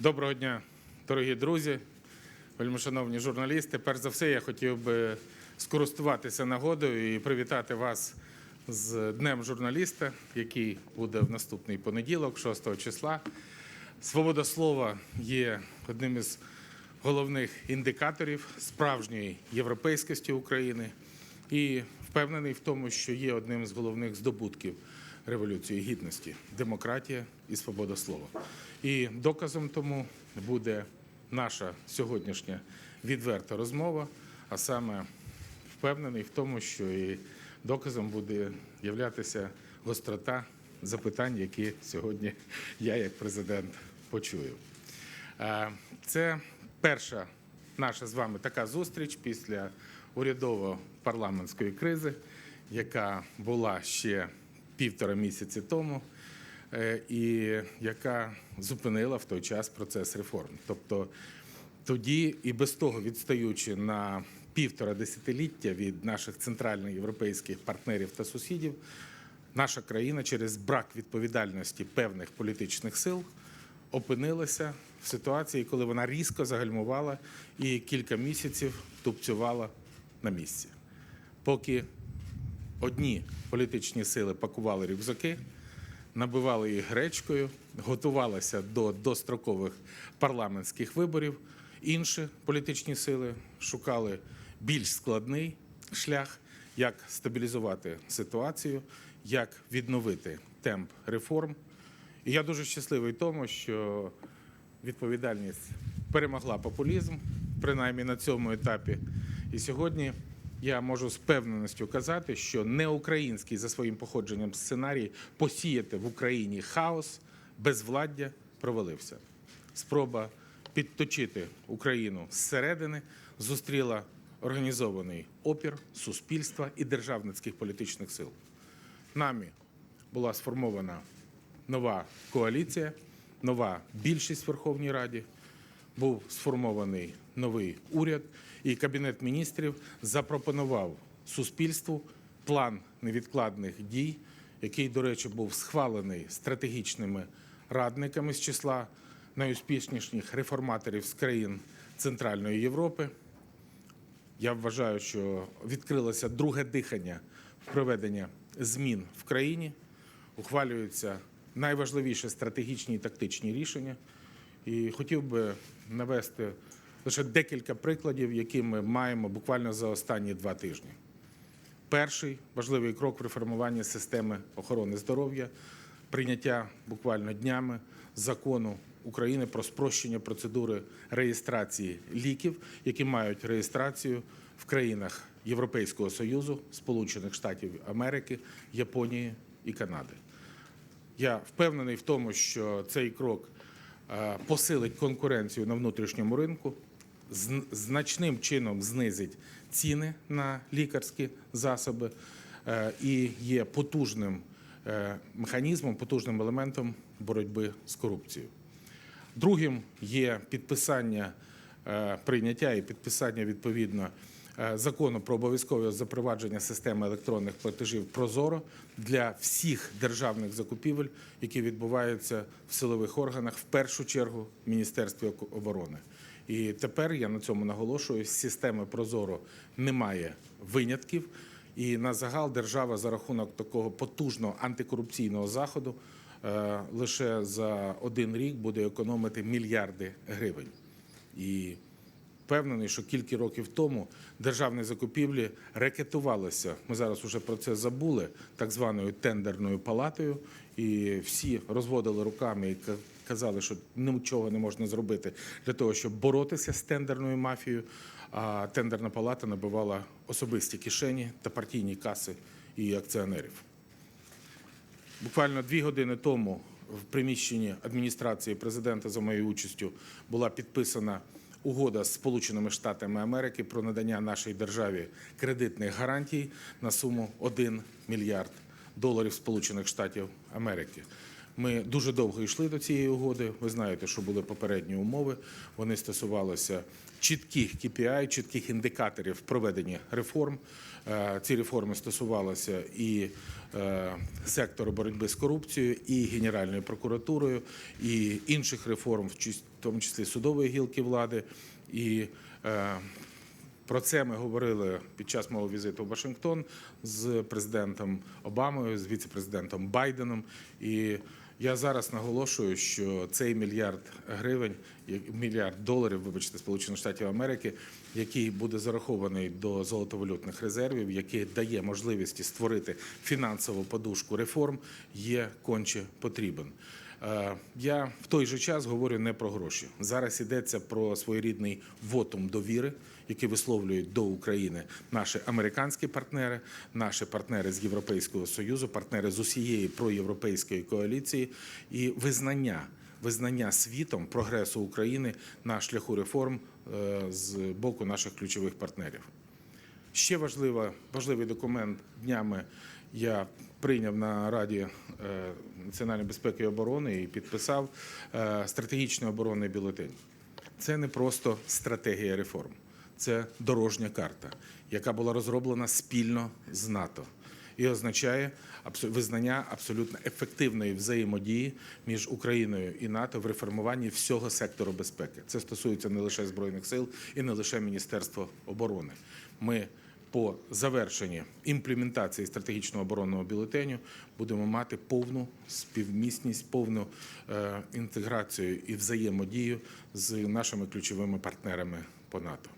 Доброго дня, дорогі друзі, вельмишановні журналісти. Перш за все, я хотів би скористуватися нагодою і привітати вас з Днем журналіста, який буде в наступний понеділок, 6 числа. Свобода слова є одним із головних індикаторів справжньої європейськості України і впевнений в тому, що є одним з головних здобутків Революції Гідності демократія і свобода слова. І доказом тому буде наша сьогоднішня відверта розмова, а саме впевнений в тому, що і доказом буде являтися гострота запитань, які сьогодні я, як президент, почую. Це перша наша з вами така зустріч після урядово-парламентської кризи, яка була ще півтора місяці тому, і яка зупинила в той час процес реформ. Тобто тоді і без того відстаючи на півтора десятиліття від наших центральноєвропейських партнерів та сусідів, наша країна через брак відповідальності певних політичних сил опинилася в ситуації, коли вона різко загальмувала і кілька місяців тупцювала на місці. Поки одні політичні сили пакували рюкзаки, набивали їх гречкою, готувалися до дострокових парламентських виборів. Інші політичні сили шукали більш складний шлях, як стабілізувати ситуацію, як відновити темп реформ. І я дуже щасливий тому, що відповідальність перемогла популізм, принаймні на цьому етапі. І сьогодні я можу з впевненістю казати, що не український за своїм походженням сценарій посіяти в Україні хаос, безвладдя провалився. Спроба підточити Україну зсередини зустріла організований опір суспільства і державницьких політичних сил. Нами була сформована нова коаліція, нова більшість в Верховній Раді, був сформований новий уряд, і Кабінет міністрів запропонував суспільству план невідкладних дій, який, до речі, був схвалений стратегічними радниками з числа найуспішніших реформаторів з країн Центральної Європи. Я вважаю, що відкрилося друге дихання проведення змін в країні. Ухвалюються найважливіші стратегічні і тактичні рішення. І хотів би навести лише декілька прикладів, які ми маємо буквально за останні два тижні. Перший важливий крок в реформуванні системи охорони здоров'я прийняття буквально днями закону України про спрощення процедури реєстрації ліків, які мають реєстрацію в країнах Європейського Союзу, Сполучених Штатів Америки, Японії і Канади. Я впевнений в тому, що цей крок е, посилить конкуренцію на внутрішньому ринку, значним чином знизить ціни на лікарські засоби е, і є потужним е, механізмом, потужним елементом боротьби з корупцією. Другим є підписання е, прийняття і підписання відповідно закону про обов'язкове запровадження системи електронних платежів Прозоро для всіх державних закупівель, які відбуваються в силових органах, в першу чергу в Міністерстві оборони. І тепер я на цьому наголошую: з системи Прозоро немає винятків. І на загал держава за рахунок такого потужного антикорупційного заходу е, лише за один рік буде економити мільярди гривень. І впевнений, що кілька років тому державні закупівлі рекетувалися. Ми зараз вже про це забули, так званою тендерною палатою, і всі розводили руками і ка- казали, що нічого не можна зробити для того, щоб боротися з тендерною мафією. А тендерна палата набивала особисті кишені та партійні каси і акціонерів. Буквально дві години тому в приміщенні адміністрації президента за моєю участю була підписана угода з Сполученими Штатами Америки про надання нашій державі кредитних гарантій на суму 1 мільярд доларів Сполучених Штатів Америки. Ми дуже довго йшли до цієї угоди. Ви знаєте, що були попередні умови. Вони стосувалися чітких KPI, чітких індикаторів проведення реформ. Е, Ці реформи стосувалися і е, сектору боротьби з корупцією, і Генеральною прокуратурою, і інших реформ, в тому числі судової гілки влади. І е, про це ми говорили під час мого візиту в Вашингтон з президентом Обамою, з віце-президентом Байденом. І я зараз наголошую, що цей мільярд гривень, мільярд доларів, вибачте, Сполучених Штатів Америки, який буде зарахований до золотовалютних резервів, який дає можливість створити фінансову подушку реформ, є конче потрібен. Е, Я в той же час говорю не про гроші. Зараз йдеться про своєрідний вотум довіри, який висловлюють до України наші американські партнери, наші партнери з Європейського союзу, партнери з усієї проєвропейської коаліції і визнання. Визнання світом прогресу України на шляху реформ е, з боку наших ключових партнерів. Ще важлива, важливий документ днями я прийняв на Раді е, національної безпеки і оборони і підписав е, стратегічний оборонний бюлетень. Це не просто стратегія реформ, це дорожня карта, яка була розроблена спільно з НАТО і означає визнання абсолютно ефективної взаємодії між Україною і НАТО в реформуванні всього сектору безпеки. Це стосується не лише збройних сил і не лише Міністерства оборони. Ми по завершенні імплементації стратегічного оборонного бюлетеню будемо мати повну співмісність, повну е, інтеграцію і взаємодію з нашими ключовими партнерами по НАТО.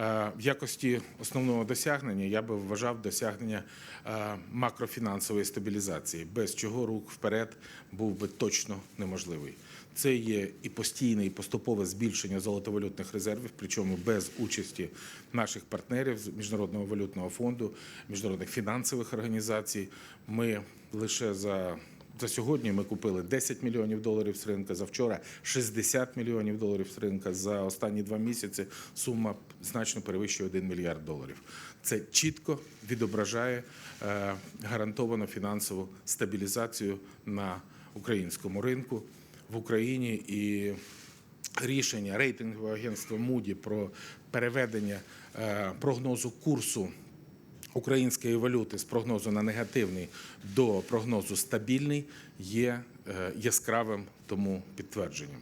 Е, В якості основного досягнення я би вважав досягнення е, макрофінансової стабілізації, без чого рух вперед був би точно неможливий. Це є і постійне, і поступове збільшення золотовалютних резервів, причому без участі наших партнерів з міжнародного валютного фонду, міжнародних фінансових організацій. Ми лише за за сьогодні ми купили 10 мільйонів доларів з ринка, за вчора 60 мільйонів доларів з ринка. За останні два місяці сума значно перевищує 1 мільярд доларів. Це чітко відображає е, гарантовану фінансову стабілізацію на українському ринку в Україні і рішення рейтингового агентства Moody про переведення е, прогнозу курсу української валюти з прогнозу на негативний до прогнозу стабільний є е, яскравим тому підтвердженням.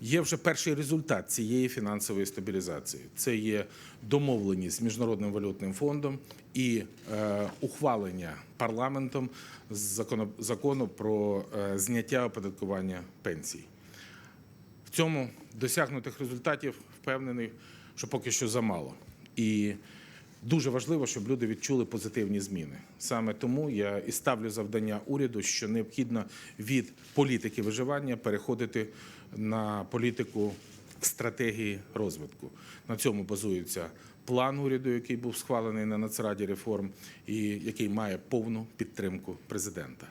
Є вже перший результат цієї фінансової стабілізації. Це є домовленість з міжнародним валютним фондом і е, ухвалення парламентом закону, про е, зняття оподаткування пенсій. В цьому досягнутих результатів впевнений, що поки що замало. І дуже важливо, щоб люди відчули позитивні зміни. Саме тому я і ставлю завдання уряду, що необхідно від політики виживання переходити на політику стратегії розвитку. На цьому базується план уряду, який був схвалений на Нацраді реформ, і який має повну підтримку президента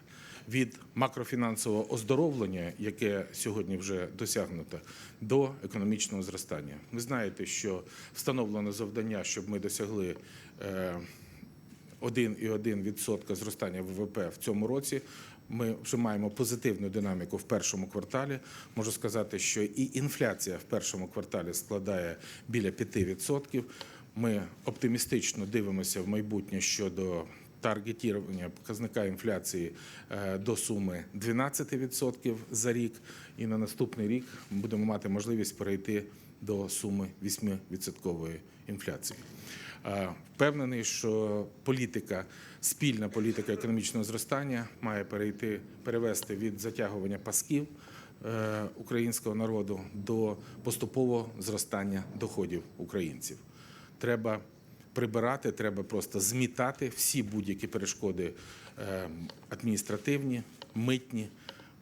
від макрофінансового оздоровлення, яке сьогодні вже досягнуто, до економічного зростання. Ви знаєте, що встановлено завдання, щоб ми досягли е, 1,1% зростання ВВП в цьому році. Ми вже маємо позитивну динаміку в першому кварталі. Можу сказати, що і інфляція в першому кварталі складає біля 5%. Ми оптимістично дивимося в майбутнє щодо таргетування показника інфляції е, до суми 12% за рік. І на наступний рік будемо мати можливість перейти до суми 8% інфляції. Впевнений, що політика, спільна політика економічного зростання має перейти, перевести від затягування пасків е, українського народу до поступового зростання доходів українців. Треба прибирати, треба просто змітати всі будь-які перешкоди е, адміністративні, митні,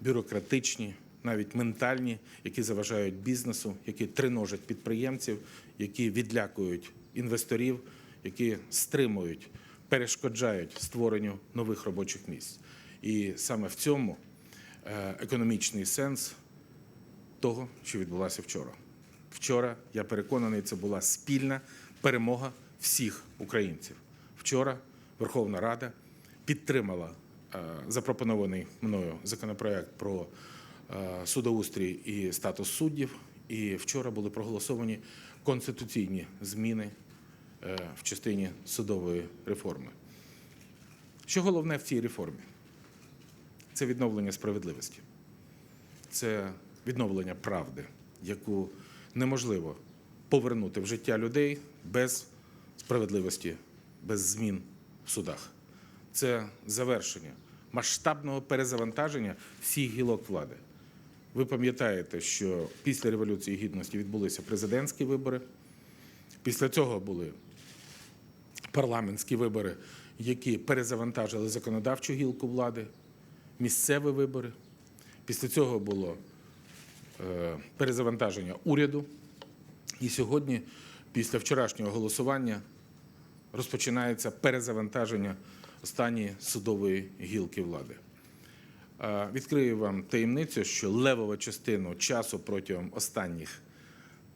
бюрократичні, навіть ментальні, які заважають бізнесу, які триножать підприємців, які відлякують інвесторів, які стримують, перешкоджають створенню нових робочих місць. І саме в цьому е, економічний сенс того, що відбулося вчора. Вчора, я переконаний, це була спільна перемога всіх українців. Вчора Верховна Рада підтримала е, запропонований мною законопроект про е, судоустрій і статус суддів. І вчора були проголосовані конституційні зміни е, в частині судової реформи. Що головне в цій реформі? Це відновлення справедливості, це відновлення правди, яку неможливо повернути в життя людей без справедливості, без змін в судах. Це завершення масштабного перезавантаження всіх гілок влади. Ви пам'ятаєте, що після Революції Гідності відбулися президентські вибори. Після цього були парламентські вибори, які перезавантажили законодавчу гілку влади, місцеві вибори. Після цього було е, перезавантаження уряду. І сьогодні, після вчорашнього голосування, розпочинається перезавантаження останньої судової гілки влади. Е, Відкрию вам таємницю, що левова частину часу протягом останніх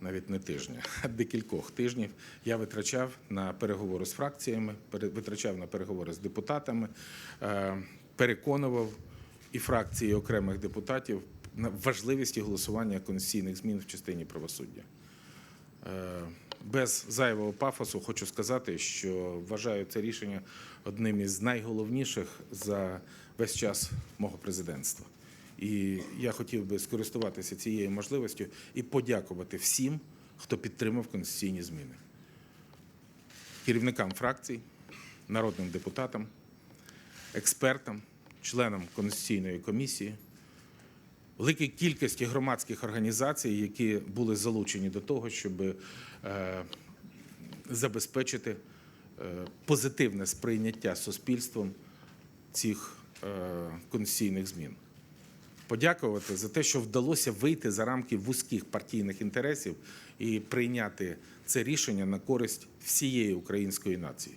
навіть не тижня, а декількох тижнів я витрачав на переговори з фракціями, витрачав на переговори з депутатами, е, переконував і фракції і окремих депутатів на важливості голосування конституційних змін в частині правосуддя. Без зайвого пафосу хочу сказати, що вважаю це рішення одним із найголовніших за весь час мого президентства. І я хотів би скористуватися цією можливістю і подякувати всім, хто підтримав конституційні зміни. Керівникам фракцій, народним депутатам, експертам, членам конституційної комісії, великій кількості громадських організацій, які були залучені до того, щоб забезпечити е, позитивне сприйняття суспільством цих е, конституційних змін. Подякувати за те, що вдалося вийти за рамки вузьких партійних інтересів і прийняти це рішення на користь всієї української нації.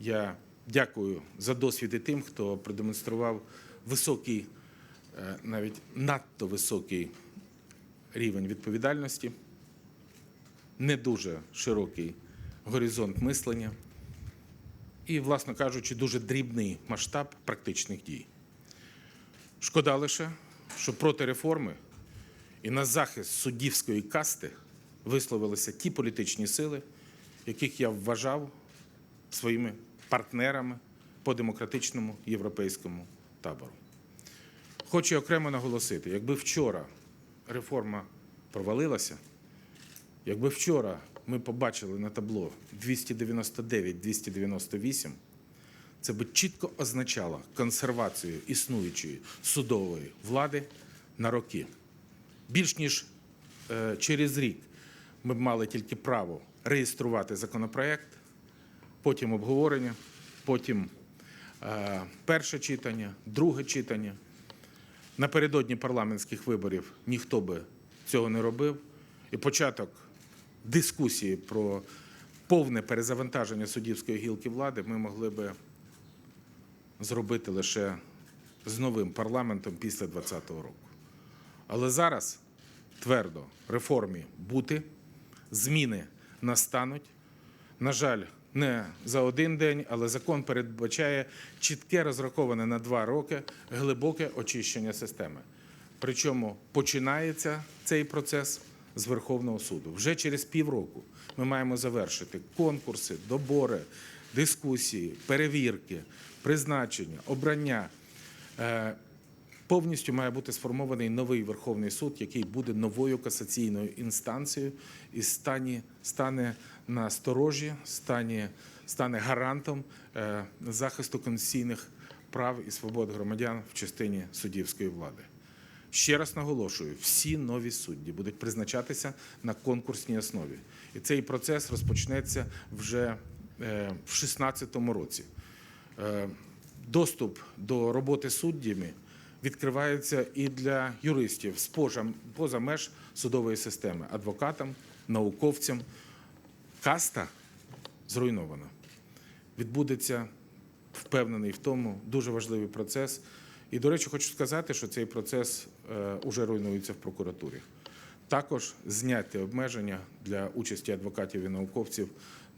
Я дякую за досвід і тим, хто продемонстрував високий, е, навіть надто високий рівень відповідальності, не дуже широкий горизонт мислення і, власно кажучи, дуже дрібний масштаб практичних дій. Шкода лише, що проти реформи і на захист суддівської касти висловилися ті політичні сили, яких я вважав своїми партнерами по демократичному європейському табору. Хочу окремо наголосити, якби вчора реформа провалилася, якби вчора ми побачили на табло 299-298, це би чітко означало консервацію існуючої судової влади на роки. Більш ніж е, через рік ми б мали тільки право реєструвати законопроект, потім обговорення, потім е, перше читання, друге читання. Напередодні парламентських виборів ніхто би цього не робив. І початок дискусії про повне перезавантаження суддівської гілки влади ми могли би зробити лише з новим парламентом після 2020 року. Але зараз твердо реформі бути, зміни настануть. На жаль, не за один день, але закон передбачає чітке розраховане на два роки глибоке очищення системи. Причому починається цей процес з Верховного суду. Вже через півроку ми маємо завершити конкурси, добори, дискусії, перевірки, призначення, обрання. Е, Повністю має бути сформований новий Верховний суд, який буде новою касаційною інстанцією і стані, стане на сторожі, стане, стане гарантом е, захисту конституційних прав і свобод громадян в частині суддівської влади. Ще раз наголошую: всі нові судді будуть призначатися на конкурсній основі, і цей процес розпочнеться вже е, в 2016 році. Е, Доступ до роботи суддями відкривається і для юристів з поза, поза меж судової системи, адвокатам, науковцям. Каста зруйнована. Відбудеться впевнений в тому дуже важливий процес. І, до речі, хочу сказати, що цей процес е, уже руйнується в прокуратурі. Також зняти обмеження для участі адвокатів і науковців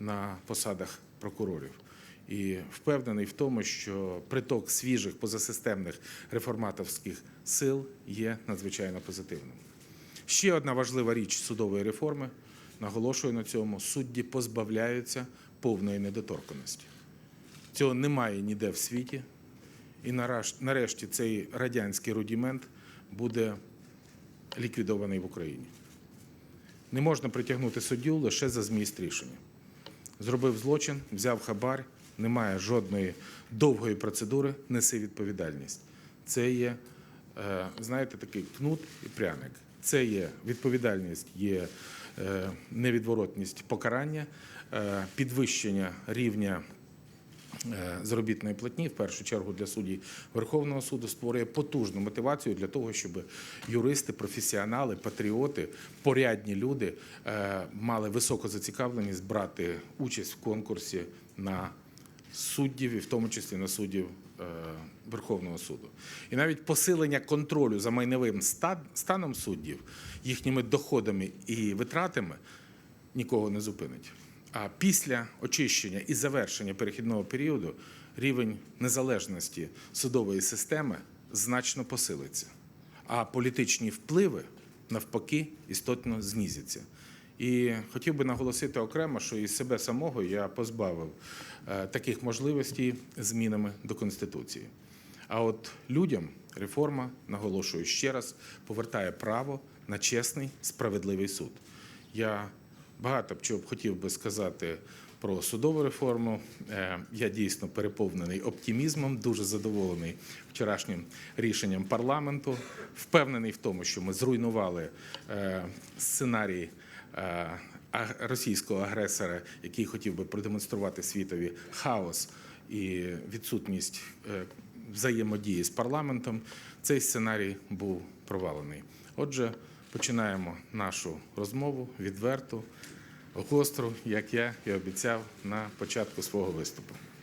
на посадах прокурорів. І впевнений в тому, що приток свіжих позасистемних реформаторських сил є надзвичайно позитивним. Ще одна важлива річ судової реформи, наголошую на цьому, судді позбавляються повної недоторканості. Цього немає ніде в світі. І нарешті цей радянський рудімент буде ліквідований в Україні. Не можна притягнути суддю лише за зміст рішення. Зробив злочин, взяв хабар, немає жодної довгої процедури, неси відповідальність. Це є, е, знаєте, такий кнут і пряник. Це є відповідальність, є е, невідворотність покарання, е, підвищення рівня заробітної платні, в першу чергу для суддів Верховного суду, створює потужну мотивацію для того, щоб юристи, професіонали, патріоти, порядні люди е, мали високу зацікавленість брати участь в конкурсі на суддів, і в тому числі на суддів е, Верховного суду. І навіть посилення контролю за майновим станом суддів, їхніми доходами і витратами нікого не зупинить. А після очищення і завершення перехідного періоду рівень незалежності судової системи значно посилиться, а політичні впливи навпаки істотно знізяться. І хотів би наголосити окремо, що і себе самого я позбавив е, таких можливостей змінами до Конституції. А от людям реформа, наголошую ще раз, повертає право на чесний справедливий суд. Я багато б чого б хотів би сказати про судову реформу. Е, Я дійсно переповнений оптимізмом, дуже задоволений вчорашнім рішенням парламенту. Впевнений в тому, що ми зруйнували е, сценарій е, російського агресора, який хотів би продемонструвати світові хаос і відсутність взаємодії з парламентом. Цей сценарій був провалений. Отже, починаємо нашу розмову відверту, гостру, як я і обіцяв на початку свого виступу.